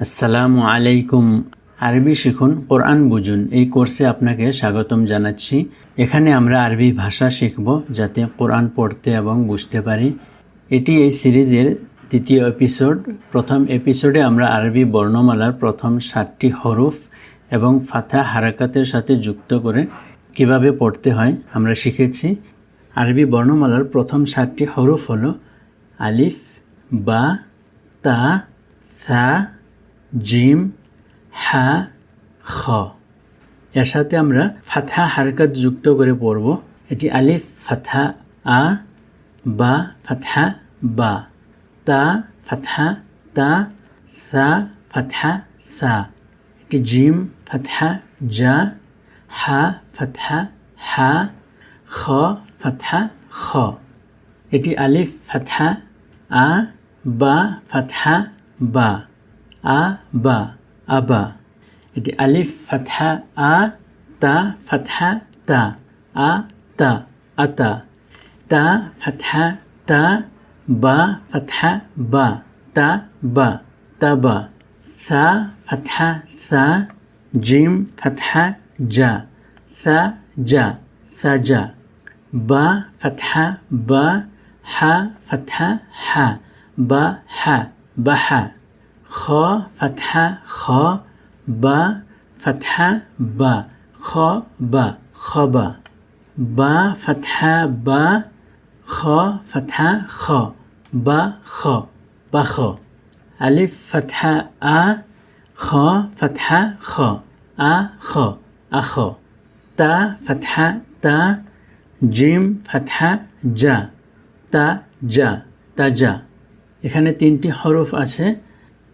আসসালামু আলাইকুম। আরবি শিখুন, কোরআন বুঝুন। এই কোর্সে আপনাকে স্বাগতম জানাচ্ছি। এখানে আমরা আরবি ভাষা শিখব যাতে কোরআন পড়তে এবং বুঝতে পারি। এটি এই সিরিজের তৃতীয় এপিসোড। প্রথম এপিসোডে আমরা আরবি বর্ণমালার প্রথম সাতটি হরুফ এবং ফাথা হারাকাতের সাথে যুক্ত করে কীভাবে পড়তে হয় আমরা শিখেছি। আরবি বর্ণমালার প্রথম সাতটি হরুফ হলো আলিফ, বা, তা, থা জিম, হা, খ। এর সাথে আমরা ফাথা হারকাত যুক্ত করে পড়ব। এটি আলিফ ফাথা আ, বা ফাথা বা। তা ফাথা তা, সা ফাথা সা। এটি জিম ফাথা জা, হা ফাথা হা, খ ফাথা খ। এটি আলিফ ফাথা আ, বা ফাথা বা। আ বা আবা এটি আলিফ ফাথা আ তা ফাথা তা আ তা আতা তা ফাথা তা বা ফাথা বা তা বা তাবা সা ফাথা সা জিম ফাথা জা সা জা সাজা বা ফাথা বা হা ফাথা হা বা হা বাহা ফাথা খ, বা ফাথা বা, খ, বা খবা বা ফাথা বা, খ ফাথা খ, বা খ বা, খ, আলিফ ফাথা আ, খ ফাথা খ, আ, খ আখ তা ফাথা তা, জিম ফাথা যা তা যা তাজা এখানে তিনটি হরফ আছে।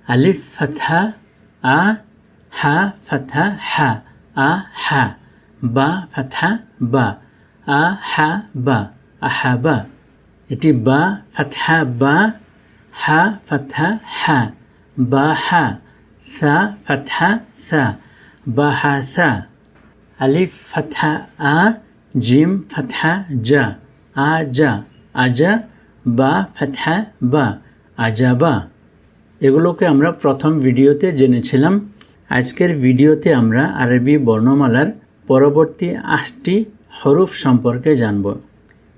আলিফ ফাথা আ হা ফাথা হা আ হা বা ফাথা বা আ হা বা আহা বা এটি বা ফাথা বা হা ফাথা হা বা হা সা ফাথা সা বা হা সা আলিফ ফাথা আ জিম ফাথা যা আ যা আজা বা ফাথা বা আজাবা এগুলোকে আমরা প্রথম ভিডিওতে জেনেছিলাম। আজকের ভিডিওতে আমরা আরবি বর্ণমালার পরবর্তী আটটি হরুফ সম্পর্কে জানব।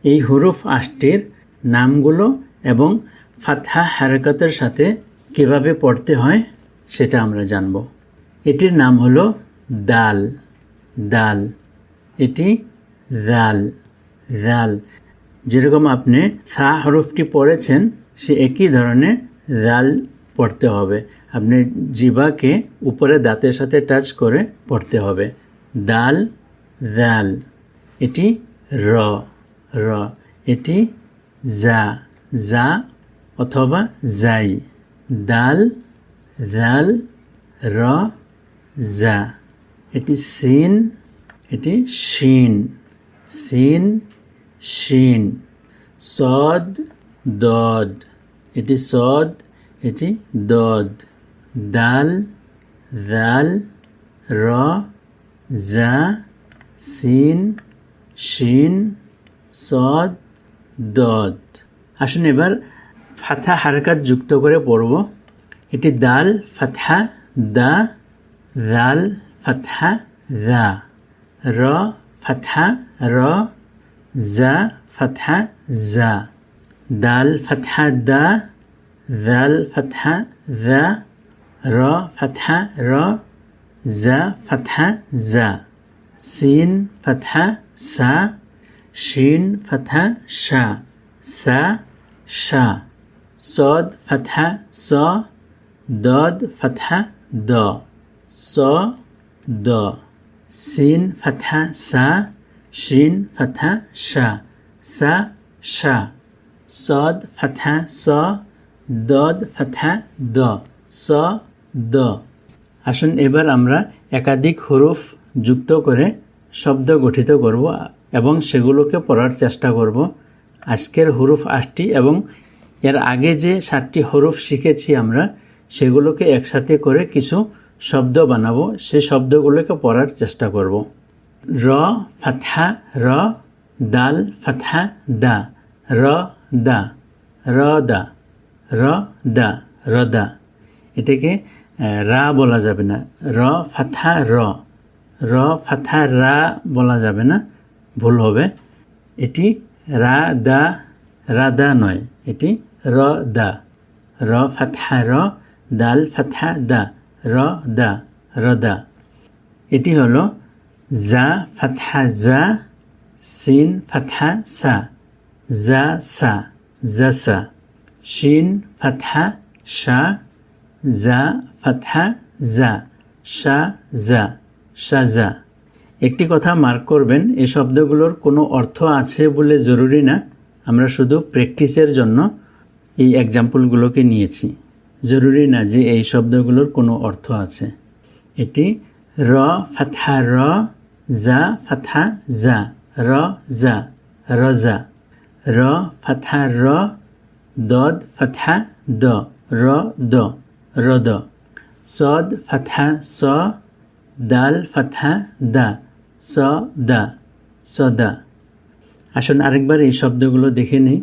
এই হরুফ আটটির নামগুলো এবং ফাথা হারাকাতের সাথে কীভাবে পড়তে হয় সেটা আমরা জানব। এটির নাম হলো দাল। দাল। এটি দাল। দাল। যেরকম আপনি সা হরফটি পড়েছেন, সে একই ধরনের দাল পড়তে হবে। আপনি জিবাকে উপরে দাঁতের সাথে টাচ করে পড়তে হবে। দাল দাল। এটি র র। এটি যা যা অথবা জাই দাল দাল, র জা এটি সিন, এটি শিন। সিন, শিন। সদ, দদ। এটি সদ এটি দদ, দাল দাল, র, জা, সিন, শিন, সদ, দদ। আসুন এবার ফাথা হারকাত যুক্ত করে পড়ব। এটি দাল, ফাথা, দা, দাল, ফাথা, দা। র, ফাথা, র, জা, ফাথা, জা। দাল, ফাথা, দা দাল ফাথা দা র ফাথা র জা ফাথা জা সিন ফাথা সা শিন ফাথা শা সা শা সদ ফাথা স দদ ফাথা দ স দ সিন ফাথা সা শিন ফাথা শা সা শা সদ ফাথা স দদ, ফাথা, দ, স, দ। আসুন এবার আমরা একাধিক হরুফ যুক্ত করে শব্দ গঠিত করব এবং সেগুলোকে পড়ার চেষ্টা করব। আজকের হরুফ আটটি এবং এর আগে যে সাতটি হরুফ শিখেছি আমরা, সেগুলোকে একসাথে করে কিছু শব্দ বানাবো। সেই শব্দগুলোকে পড়ার চেষ্টা করব। র, ফাথা, র, দাল, ফাথা, দা। র দা। র, দা। র, দা রদা এটাকে রা বলা যাবে না। র, ফাথা, র। র, ফাথা, রা বলা যাবে না। ভুল হবে। এটি রা, দা রা, দা নয়। এটি র, দা। র, ফাথা, র। দাল, ফাথা, দা। র দা র, দা। এটি হলো জা, ফাথা, জা। সিন, ফাথা, সা। জা, সা। জাসা শিন ফাথা শা, জা ফাথা জা, শা, জা সাজা একটি কথা মার্ক করবেন এই শব্দগুলোর কোনো অর্থ আছে বলে জরুরি না। আমরা শুধু প্র্যাকটিসের জন্য এই এক্সাম্পলগুলোকে নিয়েছি। জরুরি না যে এই শব্দগুলোর কোনো অর্থ আছে। এটি র ফাথা র, জা ফাথা জা, র, জা রজা র ফাথা র দদ ফাথা দ, র, দ, রদ। সদ ফাথা স, দাল ফাথা দা, স, দা, সদা। আসুন আরেকবার এই শব্দগুলো দেখে নিই।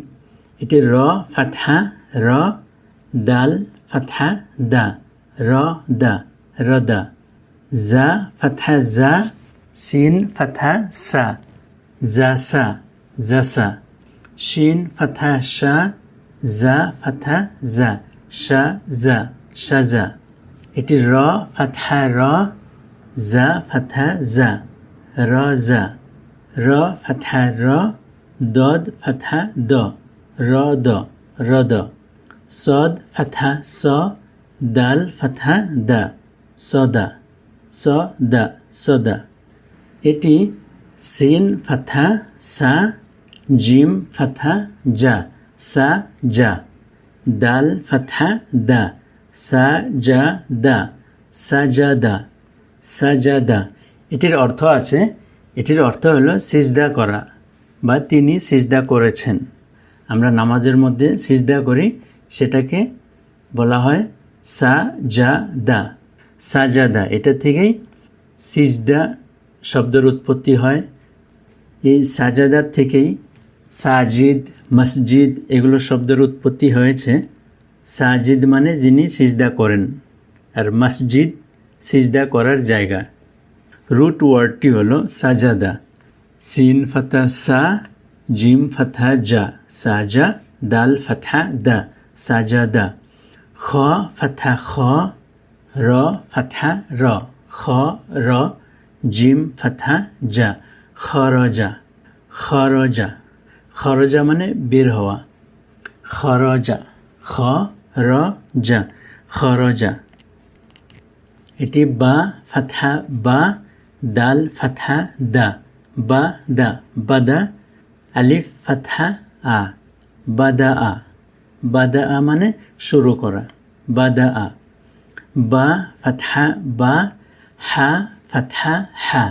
এটি র ফাথা র, দাল ফাথা দা, র, দা, রদা। জা ফাথা জা, সিন ফাথা সা। জাসা জাসা শিন ফাথা শা জা, ফাথা, জা, শা, জা সাজা এটি র, ফাথা, র, জা, ফাথা, জা, র জা। র, ফাথা, র, দদ, ফাথা, দ। র দ র, দ। সদ, ফাথা, স, দাল, ফাথা, দা। সদা, স, দা, সদা। এটি সিন, ফাথা, সা, জিম, ফাথা, জা। সা জা দাল ফাথা দা সা জা দা সাজাদা সাজাদা এটির অর্থ আছে, এটির অর্থ হলো সিজদা করা বা তিনি সিজদা করেছেন। আমরা নামাজের মধ্যে সিজদা করি, সেটাকে বলা হয় সা, জা, দা। সাজাদা এটা থেকেই সিজদা শব্দের উৎপত্তি হয়। এই সাজাদার থেকেই সাজিদ, মসজিদ, এগুলো শব্দের উৎপত্তি হয়েছে। সাজিদ মানে যিনি সিজদা করেন, আর মসজিদ সিজদা করার জায়গা। রুট ওয়ার্ডটি হলো সাজাদা। সিন ফাতা সা, জিম ফাথা জা। সাজা, দাল ফাথা দা। সাজাদা। খ ফাথা খ, র ফাথা র। খ, র, জিম ফাথা যা খরজা। খরজা। খরজা মানে বের হওয়া খরজা খ র যা খরজা এটি বা ফাথা বা, দাল ফাথা দা। বা, দা। বাদা আলিফ ফাথা আ। বাদা আ। বাদা আ মানে শুরু করা। বাদা আ। বা ফাথা বা, হা ফাথা হা।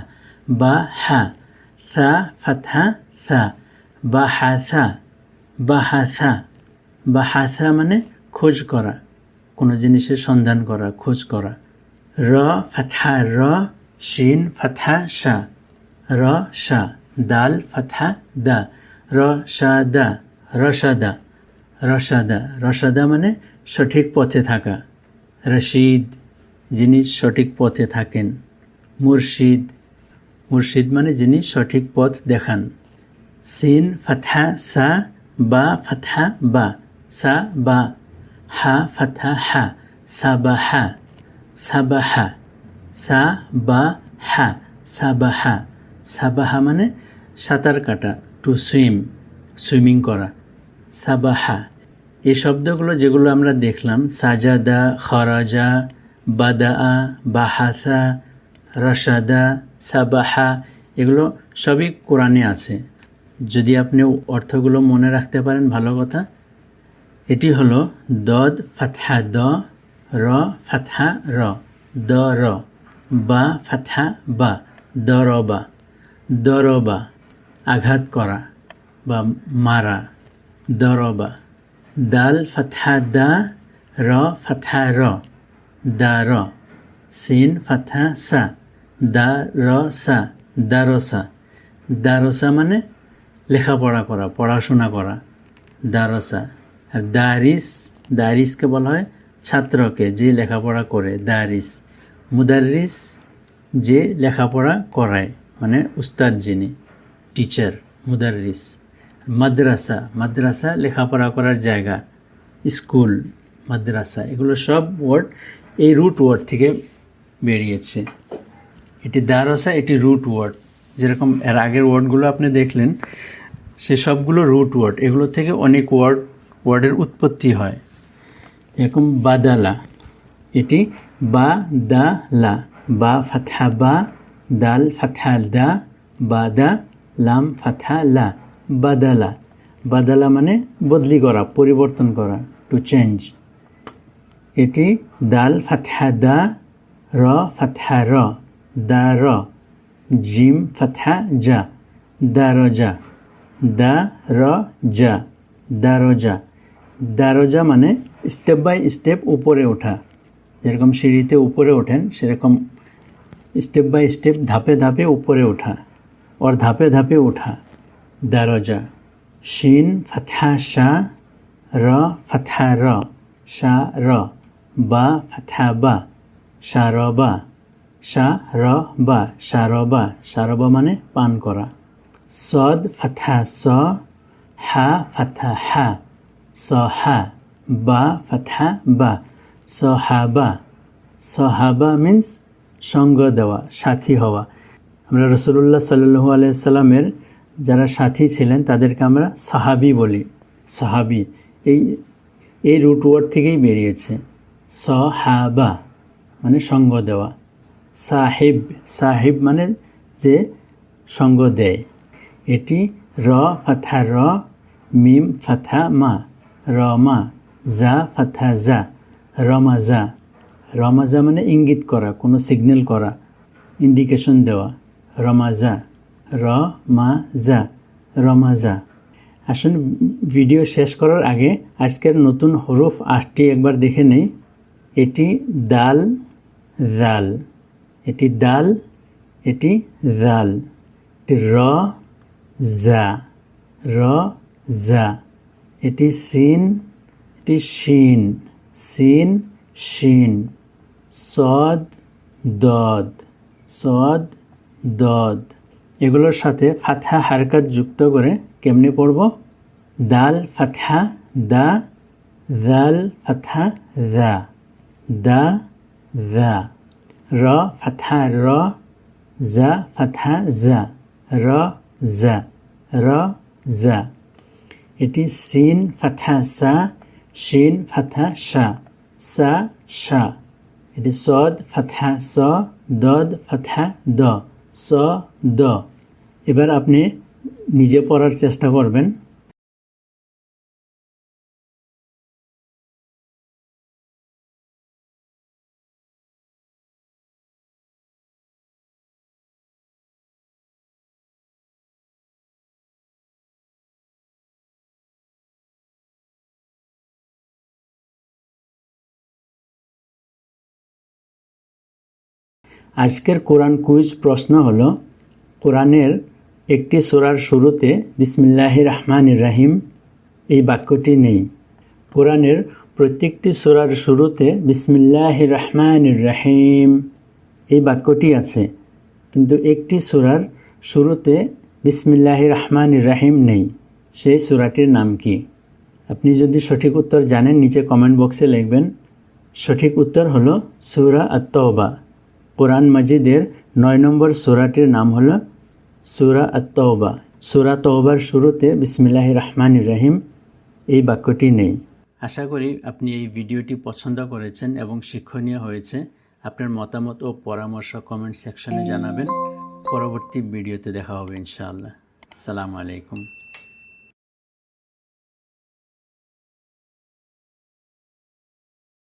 বা, হা। থা ফাথা থা বা হাথা বা হাথা বা হাথা মানে খোঁজ করা, কোনো জিনিসের সন্ধান করা, খোঁজ করা। র, ফাথা, র, শিন, ফাথা, শা। র, শা, দাল, ফাথা, দা। র, শা, দা, রসাদা। রসাদা রসাদা মানে সঠিক পথে থাকা। রশিদ, যিনি সঠিক পথে থাকেন। মুর্শিদ মুর্শিদ মানে যিনি সঠিক পথ দেখান। সিন ফাথা সা বা ফাথা বা সা বা হা ফাথা হা সাবাহা সাবাহা সা বা হা সাবাহা সাবাহা মানে সাঁতার কাটা টু সুইম সুইমিং করা। সাবাহা এই শব্দগুলো যেগুলো আমরা দেখলাম, সাজাদা, খরাজা বাদা বাহাসা রসাদা সাবাহা, এগুলো সবই কোরআনে আছে। যদি আপনি অর্থগুলো মনে রাখতে পারেন, ভালো কথা। এটি হলো দদ ফাথা দ, র ফাথা র। দ, র। বা ফাথা বা। দরবা দরবা আঘাত করা বা মারা। দরবা দাল ফাথা দা, র ফাথা র। দা, র। সিন ফাথা সা। দা, র, সা। দারসা দারসা মানে লেখাপড়া করা, পড়াশোনা করা, দারসা। আর দারিস, দারিসকে বলা হয় ছাত্রকে, যে লেখাপড়া করে, দারিস। মুদারিস যে লেখাপড়া করায় মানে উস্তাদ যিনি, টিচার, মুদারিস। মাদ্রাসা মাদ্রাসা লেখাপড়া করার জায়গা, স্কুল, মাদ্রাসা, এগুলো সব ওয়ার্ড এই রুট ওয়ার্ড থেকে বেরিয়েছে। এটি দারসা, এটি রুট ওয়ার্ড যেরকম এর আগের ওয়ার্ডগুলো আপনি দেখলেন সে সবগুলো রুট ওয়ার্ড এগুলো থেকে অনেক ওয়ার্ড ওয়ার্ডের উৎপত্তি হয়। এরকম বাদালা, এটি বা দা লা বা ফাথা বা, দাল ফাথা দা বা দা লাম ফাথা লা, বাদালা। বাদালা মানে বদলি করা, পরিবর্তন করা টু চেঞ্জ এটি দাল ফাথা দা, র ফাথা র, দা র, জিম ফাথা যা দারজা দা র যা দারজা। দারজা মানে স্টেপ বাই স্টেপ উপরে ওঠা। যেরকম সিঁড়িতে উপরে ওঠেন, সেরকম স্টেপ বাই স্টেপ ধাপে ধাপে উপরে ওঠা ওর ধাপে ধাপে ওঠা। দারজা। শিন ফাথা শাহ র ফাথা র। শা, র। বা ফাথা বা। সারবা সা র, বা। সারবা সারবা মানে পান করা। সদ ফাথা স হা ফাথা হা সহা বা ফাথা বা সহাবা সহাবা মিন্স সঙ্গ দেওয়া, সাথী হওয়া। আমরা রসুল্লাহ সাল্লু আলাইসাল্লামের যারা সাথী ছিলেন, তাদেরকে আমরা সাহাবি বলি। সাহাবি, এই এই রুট ওয়ার্ড থেকেই বেরিয়েছে। সহাবা মানে সঙ্গ দেওয়া। সাহেব সাহেব মানে যে সঙ্গ দেয়। এটি র ফাথা র, মিম ফাথা মা রমা জা ফাথা জা রমাজা রমাজা মানে ইঙ্গিত করা, কোনো সিগন্যাল করা ইন্ডিকেশন দেওয়া। রমাজা র মা জা রমাজা আসুন ভিডিও শেষ করার আগে আজকের নতুন হরফ আটটি একবার দেখে নেই। এটি দাল দাল। এটি দাল এটি দাল। এটি র জা, র, জা। এটি সিন, এটি শিন। সিন, শিন। সদ, দদ। সদ, দদ। এগুলোর সাথে ফাথা হারকাত যুক্ত করে কেমনে পড়ব? দাল ফাথা দা। দাল ফাথা দা। দা দা। র ফাথা র। জা ফাথা জা। র, জা। র এটি সিন, ফাথা, সা, শিন, ফাথা সা সা সা এটি সদ, ফাথা, স, দদ, ফাথা, দ। স, দ। এবার আপনি নিজে পড়ার চেষ্টা করবেন। আজকের কোরআন কুইজ প্রশ্ন হল, কোরআনের একটি সূরার শুরুতে বিসমিল্লাহ রহমান রাহিম এই বাক্যটি নেই। কোরআনের প্রত্যেকটি সূরার শুরুতে বিসমিল্লাহ রহমান রাহিম এই বাক্যটি আছে, কিন্তু একটি সূরার শুরুতে বিসমিল্লাহ রহমান রাহিম নেই, সেই সূরাটির নাম কি? আপনি যদি সঠিক উত্তর জানেন, নিচে কমেন্ট বক্সে লিখবেন। সঠিক উত্তর হলো সূরা আত্মবা কোরআন মাজিদের নয় নম্বর সূরাটির নাম হলো সূরা আত্মবা সূরা তওবার শুরুতে বিসমিল্লাহ রহমান রহিম, এই বাক্যটি নেই। আশা করি আপনি এই ভিডিওটি পছন্দ করেছেন এবং শিক্ষণীয় হয়েছে। আপনার মতামত ও পরামর্শ কমেন্ট সেকশনে জানাবেন। পরবর্তী ভিডিওতে দেখা হবে ইনশাআল্লাহ। সালামু আলাইকুম।